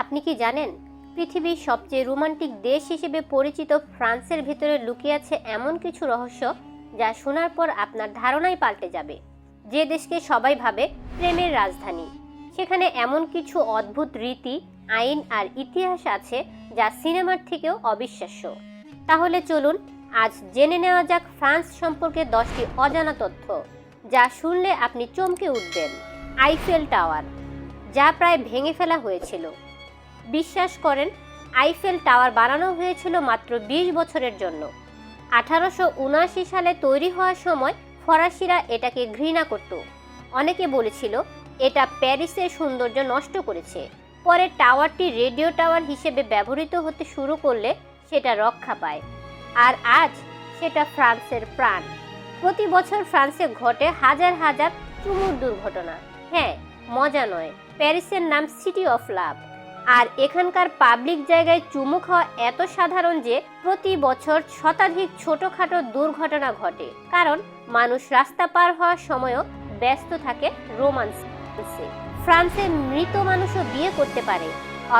আপনি কি জানেন, পৃথিবীর সবচেয়ে রোমান্টিক দেশ হিসেবে পরিচিত ফ্রান্সের ভিতরে লুকিয়ে আছে এমন কিছু রহস্য যা শোনার পর আপনার ধারণাই পাল্টে যাবে। যে দেশকে সবাই ভাবে প্রেমের রাজধানী। সেখানে এমন কিছু অদ্ভুত রীতি, আইন আর ইতিহাস আছে যা সিনেমার থেকেও অবিশ্বাস্য। তাহলে চলুন আজ জেনে নেওয়া যাক ফ্রান্স সম্পর্কে দশটি অজানা তথ্য, যা শুনলে আপনি চমকে উঠবেন। আইফেল টাওয়ার, যা প্রায় ভেঙে ফেলা হয়েছিল। বিশ্বাস করেন, আইফেল টাওয়ার বানানো হয়েছিল মাত্র ২০ বছরের জন্য। আঠারোশো উনআশি সালে তৈরি হওয়ার সময় ফরাসিরা এটাকে ঘৃণা করত। অনেকে বলেছিল, এটা প্যারিসের সৌন্দর্য নষ্ট করেছে। পরে টাওয়ারটি রেডিও টাওয়ার হিসেবে ব্যবহৃত হতে শুরু করলে সেটা রক্ষা পায়। আর আজ সেটা ফ্রান্সের প্রাণ। প্রতি বছর ফ্রান্সে ঘটে হাজার হাজার চুমুর দুর্ঘটনা। হ্যাঁ মজা নয়। প্যারিসের নাম সিটি অফ লাভ। আর এখানকার পাবলিক জায়গায় চুমু খাওয়া এত সাধারণ যে প্রতি বছর শতাধিক ছোটখাটো দুর্ঘটনা ঘটে। কারণ মানুষ রাস্তা পার হওয়ার সময়ও ব্যস্ত থাকে রোমান্সে। ফ্রান্সে মৃত মানুষও বিয়ে করতে পারে।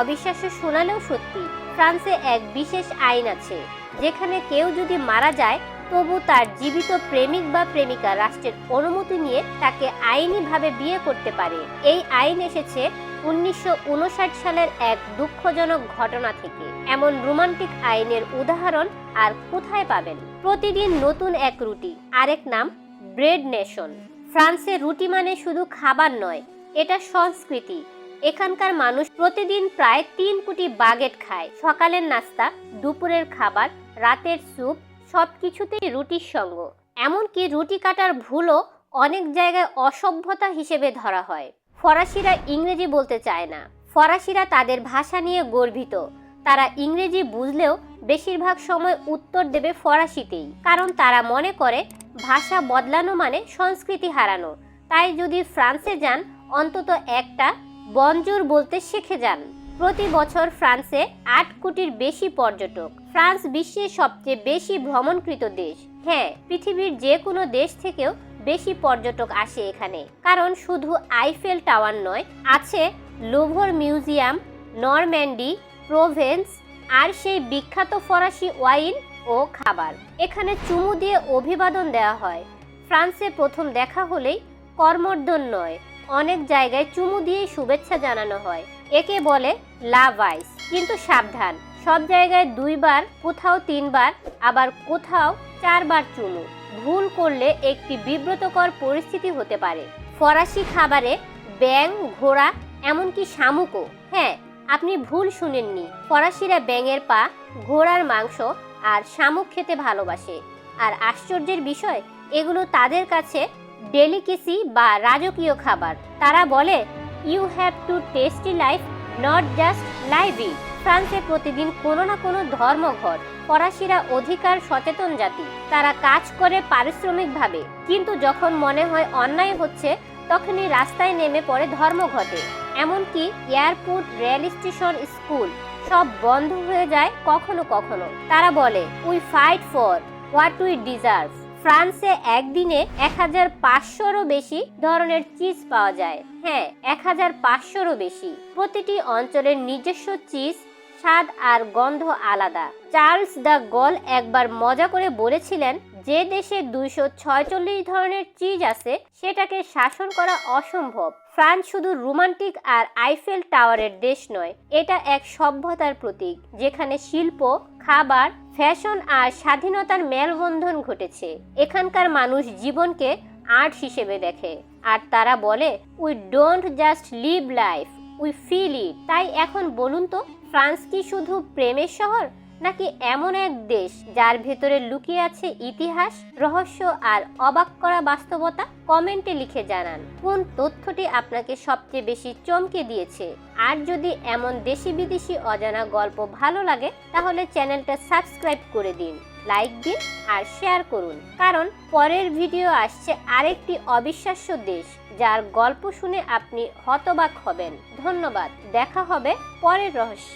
অবিশ্বাস্য শোনালেও সত্যি, ফ্রান্সে এক বিশেষ আইন আছে, যেখানে কেউ যদি মারা যায় তবু তার জীবিত প্রেমিক বা প্রেমিকা রাষ্ট্রের অনুমতি নিয়ে তাকে আইনিভাবে বিয়ে করতে পারে। এই আইন এসেছে উনিশশো উনষাট সালের এক দুঃখজনক ঘটনা থেকে। এমন রোমান্টিক আইনের উদাহরণ আর কোথায় পাবেন? প্রতিদিন নতুন এক রুটি, আরেক নাম ব্রেড নেশন। ফ্রান্সে রুটি মানে শুধু খাবার নয়, এটা সংস্কৃতি। এখানকার মানুষ প্রতিদিন প্রায় তিন কোটি বাগেট খায়। সকালের নাস্তা, দুপুরের খাবার, রাতের স্যুপ সব কিছুতেই রুটির সঙ্গ। এমনকি রুটি কাটার ভুলও অনেক জায়গায় অসভ্যতা হিসেবে ধরা হয়। ফরাসিরা ইংরেজি বলতে চায় না। ফরাসিরা তাদের ভাষা নিয়ে গর্বিত। তারা ইংরেজি বুঝলেও বেশিরভাগ সময় উত্তর দেবে ফরাসিতেই। কারণ তারা মনে করে ভাষা বদলানো মানে সংস্কৃতি হারানো। তাই যদি ফ্রান্সে যান, অন্তত একটা বনজুর বলতে শিখে যান। প্রতি বছর ফ্রান্সে আট কোটির বেশি পর্যটক। ফ্রান্স বিশ্বের সবচেয়ে বেশি ভ্রমণকৃত দেশ। হ্যাঁ পৃথিবীর যে কোনো দেশ থেকেও বেশি পর্যটক আসে এখানে। কারণ শুধু আইফেল টাওয়ার নয়, আছে লুভর মিউজিয়াম, নরম্যান্ডি, প্রোভেন্স, আর সেই বিখ্যাত ফরাসি ওয়াইন ও খাবার। এখানে চুমু দিয়ে অভিবাদন দেওয়া হয়। ফ্রান্সে প্রথম দেখা হলেই কর্মর্দন নয়, অনেক জায়গায় চুমু দিয়েই শুভেচ্ছা জানানো হয়। একে বলে লাভাইস কিন্তু সাবধান, সব জায়গায় দুইবার, কোথাও তিনবার, আবার কোথাও চারবার চুমু ভুল করলে একটি বিব্রতকর পরিস্থিতি হতে পারে। ফরাসি খাবারে ব্যাং ঘোড়া, এমনকি শামুকও। হ্যাঁ আপনি ভুল শুনেননি। ফরাসিরা ব্যাঙের পা, ঘোড়ার মাংস আর শামুক খেতে ভালোবাসে। আর আশ্চর্যের বিষয়, এগুলো তাদের কাছে ডেলিকেসি বা রাজকীয় খাবার। তারা বলে you have to tasty life not just live ফ্রান্সে প্রতিদিন কোনো না কোনো ধর্মঘট, ফরাসিরা অধিকার সচেতন জাতি, তারা কাজ করে পারিশ্রমিকভাবে। কিন্তু যখন মনে হয় অন্যায় হচ্ছে, তখনই রাস্তায় নেমে পড়ে ধর্মঘটে। এমনকি এয়ারপোর্ট, রেল স্টেশন, স্কুল সব বন্ধ হয়ে যায় কখনো কখনো। তারা বলে we fight for what we deserve ফ্রান্সে একদিনে এক হাজার পাঁচশোরও বেশি ধরনের চিজ পাওয়া যায়। হ্যাঁ এক হাজার পাঁচশোরও বেশি। প্রতিটি অঞ্চলের নিজস্ব চিজ, স্বাদ আর গন্ধ আলাদা। চার্লস দ্য গল একবার মজা করে বলেছিলেন, যে দেশে দুইশো ছয়চল্লিশ ধরনের চিজ আছে, সেটাকে শাসন করা অসম্ভব। ফ্রান্স শুধু রোমান্টিক আর আইফেল টাওয়ারের দেশ নয়, এটা এক সভ্যতার প্রতীক, যেখানে শিল্প, খাবার, ফ্যাশন আর স্বাধীনতার মেলবন্ধন ঘটেছে। এখানকার মানুষ জীবনকে আর্ট হিসেবে দেখে, আর তারা বলে we don't just live life we feel it তাই এখন বলুন তো, ফ্রান্স কি শুধু প্রেমের শহর? নাকি এমন এক দেশ যার ভেতরে লুকিয়ে আছে ইতিহাস, রহস্য আর অবাক করা বাস্তবতা? কমেন্টে লিখে জানান। কোন তথ্যটি আপনাকে সবচেয়ে বেশি চমকে দিয়েছে? আর যদি এমন দেশি বিদেশি অজানা গল্প ভালো লাগে, তাহলে চ্যানেলটা সাবস্ক্রাইব করে দিন, লাইক দিন আর শেয়ার করুন। কারণ পরের ভিডিও আসছে আরেকটি অবিশ্বাস্য দেশ, যার গল্প শুনে আপনি হতবাক হবেন। ধন্যবাদ, দেখা হবে পরের রহস্যে।